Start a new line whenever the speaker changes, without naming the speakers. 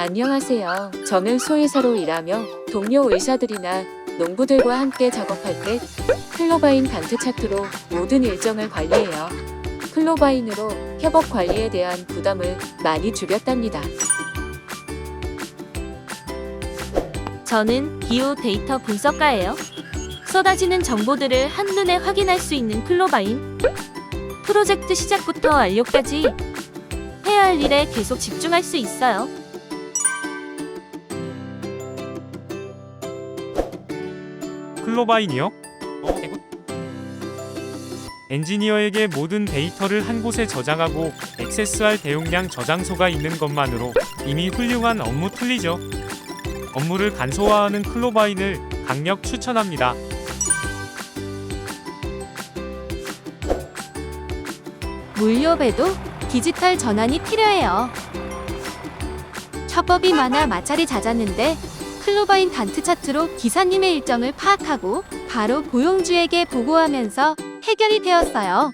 안녕하세요. 저는 소의사로 일하며 동료 의사들이나 농부들과 함께 작업할 때 클로바인 간트 차트로 모든 일정을 관리해요. 클로바인으로 협업 관리에 대한 부담을 많이 줄였답니다.
저는 기후 데이터 분석가예요. 쏟아지는 정보들을 한눈에 확인할 수 있는 클로바인. 프로젝트 시작부터 완료까지 해야 할 일에 계속 집중할 수 있어요.
클로바인이요? 엔지니어에게 모든 데이터를 한 곳에 저장하고 액세스할 대용량 저장소가 있는 것만으로 이미 훌륭한 업무 툴이죠. 업무를 간소화하는 클로바인을 강력 추천합니다.
물류업에도 디지털 전환이 필요해요. 협업이 많아 마찰이 잦았는데 클로바인 간트 차트로 기사님의 일정을 파악하고 바로 고용주에게 보고하면서 해결이 되었어요.